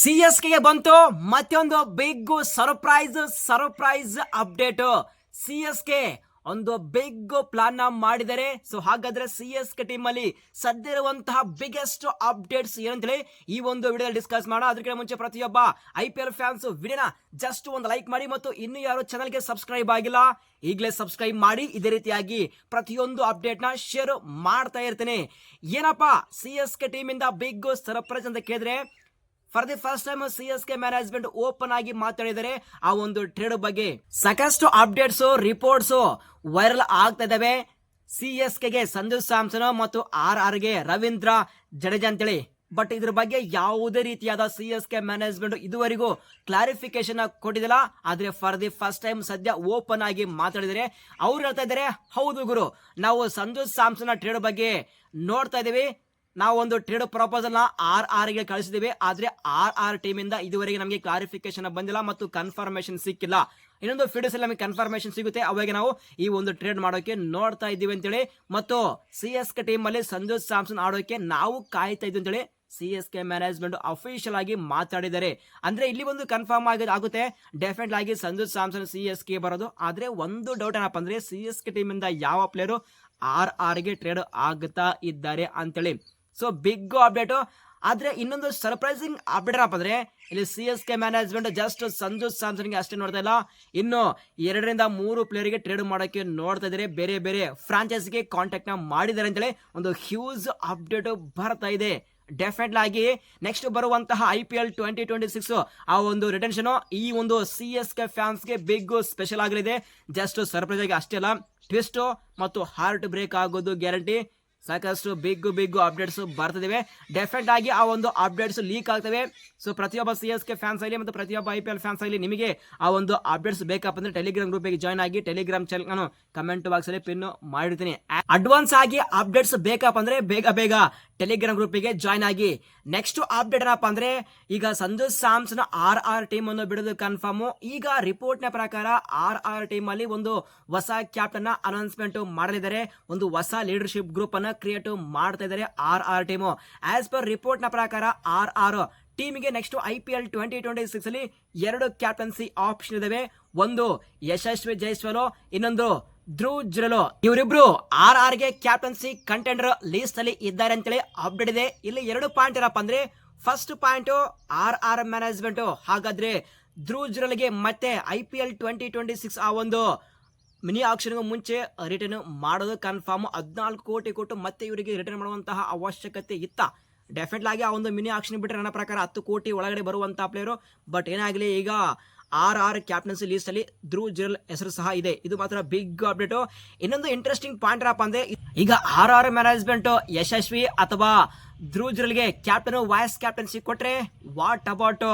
C S ಕೆಗೆ ಬಂತು. ಮತ್ತೊಂದು big surprise surprise update. C S K ಒಂದು ಬಿಗ್ ಪ್ಲಾನ್ ಮಾಡಿದರೆ, ಸೊ ಹಾಗಾದ್ರೆ ಸಿ ಎಸ್ ಕೆ ಟೀಮ್ ಅಲ್ಲಿ ಸದ್ಯ ಇರುವಂತಹ ಬಿಗ್ಗೆಸ್ಟ್ ಅಪ್ಡೇಟ್ಸ್ ಏನಂತೇಳಿ ಈ ಒಂದು ವಿಡಿಯೋದಲ್ಲಿ ಡಿಸ್ಕಸ್ ಮಾಡೋಣ. ಅದಕ್ಕಿಂತ ಮುಂಚೆ ಪ್ರತಿಯೊಬ್ಬ ಐ ಪಿ ಎಲ್ ಫ್ಯಾನ್ಸ್ ವಿಡಿಯೋನ ಜಸ್ಟ್ ಒಂದು ಲೈಕ್ ಮಾಡಿ ಮತ್ತು ಇನ್ನು ಯಾರು ಚಾನಲ್ಗೆ ಸಬ್ಸ್ಕ್ರೈಬ್ ಆಗಿಲ್ಲ, ಈಗಲೇ ಸಬ್ಸ್ಕ್ರೈಬ್ ಮಾಡಿ. ಇದೇ ರೀತಿಯಾಗಿ ಪ್ರತಿಯೊಂದು ಅಪ್ಡೇಟ್ನ ಶೇರ್ ಮಾಡ್ತಾ ಇರ್ತೇನೆ. ಏನಪ್ಪಾ, ಸಿ ಎಸ್ ಕೆ ಟೀಮ್ ಇಂದ ಬಿಗ್ ಸರ್ಪ್ರೈಸ್ ಅಂತ ಕೇಳಿದ್ರೆ for the first time C S K management open ಆಗಿ ಮಾತಾಡಿದರೆ ಆ ಒಂದು ಟ್ರೇಡ್ ಬಗ್ಗೆ ಸಾಕಷ್ಟು ಅಪ್ಡೇಟ್ಸ್ ರಿಪೋರ್ಟ್ಸ್ ವೈರಲ್ ಆಗ್ತಾ ಇದಾವೆ ಸಿ ಎಸ್ ಕೆಗೆ ಸಂಜು ಸ್ಯಾಮ್ಸನ್ ಮತ್ತು ಆರ್ ಆರ್ಗೆ ರವೀಂದ್ರ ಜಡೇಜಾ ಅಂತೇಳಿ. ಬಟ್ ಇದ್ರ ಬಗ್ಗೆ ಯಾವುದೇ ರೀತಿಯಾದ ಸಿ ಎಸ್ ಕೆ ಮ್ಯಾನೇಜ್ಮೆಂಟ್ ಇದುವರೆಗೂ ಕ್ಲಾರಿಫಿಕೇಶನ್ ಕೊಟ್ಟಿದಿಲ್ಲ ಆದ್ರೆ ಫಾರ್ ದಿ ಫಸ್ಟ್ ಟೈಮ್ ಸದ್ಯ ಓಪನ್ ಆಗಿ ಮಾತಾಡಿದರೆ ಅವ್ರು ಹೇಳ್ತಾ ಇದ್ದಾರೆ, ಹೌದು ಗುರು, ನಾವು ಸಂಜು ಸ್ಯಾಮ್ಸನ್ ಟ್ರೇಡ್ ಬಗ್ಗೆ ನೋಡ್ತಾ ಇದೀವಿ ನಾವು ಒಂದು ಟ್ರೇಡ್ ಪ್ರಪೋಸಲ್ನ ಆರ್ಗೆ ಕಳಿಸಿದೀವಿ. ಆದ್ರೆ ಆರ್ ಆರ್ ಟೀಮ್ ಇಂದ ಇದುವರೆಗೆ ನಮಗೆ ಕ್ಲಾರಿಫಿಕೇಶನ್ ಬಂದಿಲ್ಲ ಮತ್ತು ಕನ್ಫರ್ಮೇಶನ್ ಸಿಕ್ಕಿಲ್ಲ. ಇನ್ನೊಂದು ಫೀಡ್ಸ್ ಅಲ್ಲಿ ನಮಗೆ ಕನ್ಫರ್ಮೇಶನ್ ಸಿಗುತ್ತೆ. ಅವಾಗ ನಾವು ಈ ಒಂದು ಟ್ರೇಡ್ ಮಾಡೋಕೆ ನೋಡ್ತಾ ಇದ್ದೀವಿ ಅಂತೇಳಿ. ಮತ್ತು ಸಿ ಎಸ್ ಕೆ ಟೀಮ್ ಅಲ್ಲಿ ಸಂಜು ಸ್ಯಾಮ್ಸನ್ ಆಡೋಕೆ ನಾವು ಕಾಯ್ತಾ ಇದ್ವಿ ಅಂತೇಳಿ C S K management official ಆಗಿ ಮಾತಾಡಿದ್ದಾರೆ. ಅಂದ್ರೆ ಇಲ್ಲಿ ಒಂದು ಕನ್ಫರ್ಮ್ ಆಗಿ ಆಗುತ್ತೆ. ಡೆಫಿನೆಟ್ ಆಗಿ Sanju Samson C S K ಬರೋದು. ಆದ್ರೆ ಒಂದು ಡೌಟ್ ಏನಪ್ಪ ಅಂದ್ರೆ ಸಿ ಎಸ್ ಕೆ ಟೀಮ್ ಇಂದ ಯಾವ ಪ್ಲೇಯರು ಆರ್ ಆರ್ಗೆ ಟ್ರೇಡ್ ಆಗುತ್ತಾ ಇದ್ದಾರೆ ಅಂತೇಳಿ. ಸೊ ಬಿಗ್ ಅಪ್ಡೇಟ್ ಆದ್ರೆ ಇನ್ನೊಂದು ಸರ್ಪ್ರೈಸಿಂಗ್ ಅಪ್ಡೇಟ್ ಏನಪ್ಪ ಅಂದ್ರೆ, ಇಲ್ಲಿ C S K management just Sanju ಸ್ಯಾಮ್ಸನ್ಗೆ ಅಷ್ಟೇ ನೋಡ್ತಾ ಇಲ್ಲ. ಇನ್ನು ಎರಡರಿಂದ ಮೂರು ಪ್ಲೇಯರ್ಗೆ ಟ್ರೇಡ್ ಮಾಡೋಕೆ ನೋಡ್ತಾ ಇದ್ದಾರೆ. ಬೇರೆ ಬೇರೆ ಫ್ರಾಂಚೈಸಿಗೆ ಕಾಂಟ್ಯಾಕ್ಟ್ನ ಮಾಡಿದ್ದಾರೆ ಅಂತೇಳಿ ಒಂದು ಹ್ಯೂಜ್ ಅಪ್ಡೇಟ್ ಬರ್ತಾ ಇದೆ. ಡೆಫಿನೆಟ್ ಆಗಿ ನೆಕ್ಸ್ಟ್ ಬರುವಂತಹ I P L twenty twenty six ಆ ಒಂದು ರಿಟೆನ್ಷನ್ ಈ ಒಂದು ಸಿ ಎಸ್ ಕೆ ಫ್ಯಾನ್ಸ್ಗೆ ಬಿಗ್ ಸ್ಪೆಷಲ್ ಆಗಲಿದೆ. ಜಸ್ಟ್ ಸರ್ಪ್ರೈಸ್ ಆಗಿ ಅಷ್ಟೇ ಅಲ್ಲ. ಟ್ವಿಸ್ಟ್ ಮತ್ತು ಹಾರ್ಟ್ ಬ್ರೇಕ್ ಆಗೋದು ಗ್ಯಾರಂಟಿ ಸಾಕಷ್ಟು ಬಿಗ್ ಬಿಗ್ ಅಪ್ಡೇಟ್ಸ್ ಬರ್ತಿವೆ ಡೆಫಿನೆಟ್ ಆಗಿ ಆ ಒಂದು ಅಪ್ಡೇಟ್ಸ್ ಲೀಕ್ ಆಗ್ತವೆ. ಸೊ ಪ್ರತಿಯೊಬ್ಬ ಸಿ ಎಸ್ ಕೆ ಫ್ಯಾನ್ಸ್ ಆಗಲಿ ಮತ್ತು ಪ್ರತಿಯೊಬ್ಬ ಐ ಪಿ ಎಲ್ ಫ್ಯಾನ್ಸ್ ಆಗಲಿ ನಿಮಗೆ ಆ ಒಂದು ಅಪ್ಡೇಟ್ಸ್ ಬೇಕಪ್ಪ ಅಂದ್ರೆ ಟೆಲಿಗ್ರಾಮ್ ಗ್ರೂಪಿಗೆ ಜಾಯ್ನ್ ಆಗಿ ಟೆಲಿಗ್ರಾಮ್ ಚಾನಲ್ ನಾನು ಕಮೆಂಟ್ ಬಾಕ್ಸ್ ಅಲ್ಲಿ ಪಿನ್ ಮಾಡಿರ್ತೀನಿ. ಅಡ್ವಾನ್ಸ್ ಆಗಿ ಅಪ್ಡೇಟ್ಸ್ ಬೇಕಪ್ಪ ಅಂದ್ರೆ ಬೇಗ ಬೇಗ ಟೆಲಿಗ್ರಾಮ್ ಗ್ರೂಪಿಗೆ ಜಾಯ್ನ್ ಆಗಿ. ನೆಕ್ಸ್ಟ್ ಅಪ್ಡೇಟ್ ಏನಪ್ಪ ಅಂದ್ರೆ ಈಗ Sanju Samson R R team ಅನ್ನು ಬಿಡೋದು ಕನ್ಫರ್ಮ್ ಈಗ ರಿಪೋರ್ಟ್ನ ಪ್ರಕಾರ ಆರ್ ಆರ್ ಟೀಮ್ ಅಲ್ಲಿ ಒಂದು ಹೊಸ ಕ್ಯಾಪ್ಟನ್ ಅನೌನ್ಸ್ಮೆಂಟ್ ಮಾಡಲಿದ್ದಾರೆ. ಒಂದು ಹೊಸ ಲೀಡರ್ಶಿಪ್ ಗ್ರೂಪ್ ಅನ್ನ ಕ್ರಿಯೇಟ್ ಮಾಡ್ತಾ ಇದ್ದಾರೆ R R team. As per ರಿಪೋರ್ಟ್ನ ಪ್ರಕಾರ R R ಟೀಮಿಗೆ next I P L twenty twenty six ಅಲ್ಲಿ ಎರಡು ಕ್ಯಾಪ್ಟನ್ಸಿ ಆಪ್ಷನ್ ಇದಾವೆ. ಒಂದು ಯಶಸ್ವಿ ಜೈಸ್ವಾಲ್, ಇನ್ನೊಂದು ಧ್ರುವ್ ಜ್ರಲೋ. ಇವರಿಬ್ರು ಆರ್ ಆರ್ಗೆ ಕ್ಯಾಪ್ಟನ್ಸಿ ಕಂಟೆಂಡರ್ ಲಿಸ್ಟ್ ಅಲ್ಲಿ ಇದ್ದಾರೆ ಅಂತೇಳಿ ಅಪ್ಡೇಟ್ ಇದೆ. ಇಲ್ಲಿ ಎರಡು ಪಾಯಿಂಟ್ ಏನಪ್ಪ ಅಂದ್ರೆ first point R R management ಹಾಗಾದ್ರೆ ಧ್ರುವ್ ಜ್ರಲ್ಗೆ ಮತ್ತೆ I P L twenty twenty six ಆ ಒಂದು ಮಿನಿ ಆಕ್ಷನ್ಗೂ ಮುಂಚೆ ರಿಟರ್ನ್ ಮಾಡೋದು ಕನ್ಫರ್ಮ್ ಹದಿನಾಲ್ಕು ಕೋಟಿ ಕೊಟ್ಟು ಮತ್ತೆ ಇವರಿಗೆ ರಿಟರ್ನ್ ಮಾಡುವಂತಹ ಅವಶ್ಯಕತೆ ಇತ್ತ. ಡೆಫಿನೆಟ್ ಆಗಿ ಆ ಒಂದು ಮಿನಿ ಆಕ್ಷನ್ ಬಿಟ್ಟರೆ ನನ್ನ ಪ್ರಕಾರ ಹತ್ತು ಕೋಟಿ ಒಳಗಡೆ ಬರುವಂತಹ ಪ್ಲೇಯರು ಬಟ್ ಏನಾಗಲಿ ಈಗ ಆರ್ ಆರ್ ಕ್ಯಾಪ್ಟನ್ಸಿ ಲೀಸ್ಟ್ ಅಲ್ಲಿ ಧ್ರುವ್ ಜುರಲ್ ಹೆಸರು ಸಹ ಇದೆ. ಇದು ಮಾತ್ರ ಬಿಗ್ ಅಪ್ಡೇಟ್ ಇನ್ನೊಂದು ಇಂಟ್ರೆಸ್ಟಿಂಗ್ ಪಾಯಿಂಟ್ ಏನಪ್ಪ ಅಂದ್ರೆ ಈಗ ಆರ್ ಆರ್ ಮ್ಯಾನೇಜ್ಮೆಂಟ್ ಯಶಸ್ವಿ ಅಥವಾ ಧ್ರುವ್ ಜುರಲ್ಗೆ ಕ್ಯಾಪ್ಟನ್ ವಾಯ್ಸ್ ಕ್ಯಾಪ್ಟನ್ಸಿ ಕೊಟ್ರೆ ವಾಟ್ ಅಬೌಟ್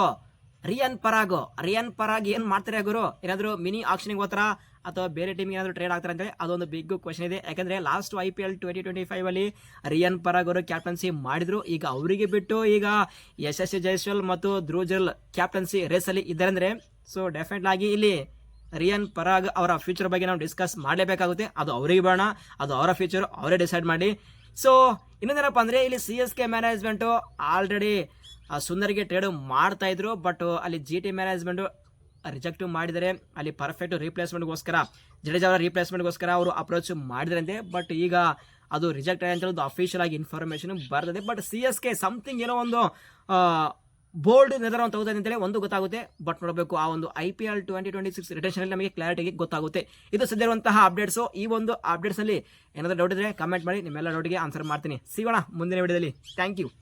ರಿಯನ್ ಪರಾಗ್ ರಿಯನ್ ಪರಾಗ್ ಏನ್ ಮಾಡ್ತಾರೆ ಗುರು? ಏನಾದರೂ ಮಿನಿ ಆಕ್ಷನ್ಗೆ ಹೋತರ ಅಥವಾ ಬೇರೆ ಟೀಮ್ ಏನಾದ್ರು ಟ್ರೇಡ್ ಆಗ್ತಾರೆ ಅಂತೇಳಿ ಅದೊಂದು ಬಿಗ್ ಕ್ವಶನ್ ಇದೆ. ಯಾಕಂದ್ರೆ last I P L twenty twenty five ಅಲ್ಲಿ ರಿಯನ್ ಪರಾಗ್ ಅವರು ಕ್ಯಾಪ್ಟನ್ಸಿ ಮಾಡಿದ್ರು. ಈಗ ಅವರಿಗೆ ಬಿಟ್ಟು ಈಗ ಯಶಸ್ವಿ ಜೈಸ್ವಾಲ್ ಮತ್ತು ಧ್ರುವಜಲ್ ಕ್ಯಾಪ್ಟನ್ಸಿ ರೇಸ್ ಅಲ್ಲಿ ಇದ್ದಾರೆ ಅಂದ್ರೆ ಸೊ ಡೆಫಿನೆಟ್ ಆಗಿ ಇಲ್ಲಿ ರಿಯನ್ ಪರಾಗ್ ಅವರ ಫ್ಯೂಚರ್ ಬಗ್ಗೆ ನಾವು ಡಿಸ್ಕಸ್ ಮಾಡಲೇಬೇಕಾಗುತ್ತೆ. ಅದು ಅವರಿಗೆ ಬೇಡ, ಅದು ಅವರ ಫ್ಯೂಚರ್ ಅವರೇ ಡಿಸೈಡ್ ಮಾಡಿ. ಸೊ ಇನ್ನೊಂದೇನಪ್ಪ ಅಂದ್ರೆ ಇಲ್ಲಿ C S K management already ಸುಂದರ್ಗೆ trade ಮಾಡ್ತಾ ಇದ್ರು ಬಟ್ ಅಲ್ಲಿ ಜಿ ಟಿ ಮ್ಯಾನೇಜ್ಮೆಂಟು ರಿಜೆಕ್ಟ್ ಮಾಡಿದರೆ, ಅಲ್ಲಿ ಪರ್ಫೆಕ್ಟ್ ರೀಪ್ಲೇಸ್ಮೆಂಟ್ಗೋಸ್ಕರ ಜಡೇಜಾ ಅವರ ರೀಪ್ಲೇಸ್ಮೆಂಟ್ಗೋಸ್ಕರ ಅವರು ಅಪ್ರೋಚ್ ಮಾಡಿದ್ರಂತೆ ಬಟ್ ಈಗ ಅದು ರಿಜೆಕ್ಟ್ ಆಗಿ ಅಂತ ಒಂದು ಅಫಿಷಿಯಲ್ ಆಗಿ ಇನ್ಫಾರ್ಮೇಷನ್ ಬರ್ತದೆ. But C S K something ಏನೋ ಒಂದು ಬೋರ್ಡ್ ನಿರ್ಧಾರ ತಗೋತಾರೆ ಅಂತೇಳಿ ಒಂದು ಗೊತ್ತಾಗುತ್ತೆ. ಬಟ್ ನೋಡಬೇಕು, ಆ ಒಂದು I P L twenty twenty six retention ನಮಗೆ ಕ್ಲಾರಿಟಿಗೆ ಗೊತ್ತಾಗುತ್ತೆ. ಇದು ಸದ್ಯ ಇರುವಂತಹ ಅಪ್ಡೇಟ್ಸು ಈ ಒಂದು ಅಪ್ಡೇಟ್ಸ್ ಅಲ್ಲಿ ಏನಾದರೂ ಡೌಟ್ ಇದ್ರೆ ಕಮೆಂಟ್ ಮಾಡಿ ನಿಮ್ಮೆಲ್ಲ ಡೌಟ್ಗೆ ಆನ್ಸರ್ ಮಾಡ್ತೀನಿ. ಸಿಗೋಣ ಮುಂದಿನ ವಿಡಿಯೋದಲ್ಲಿ ಥ್ಯಾಂಕ್ ಯು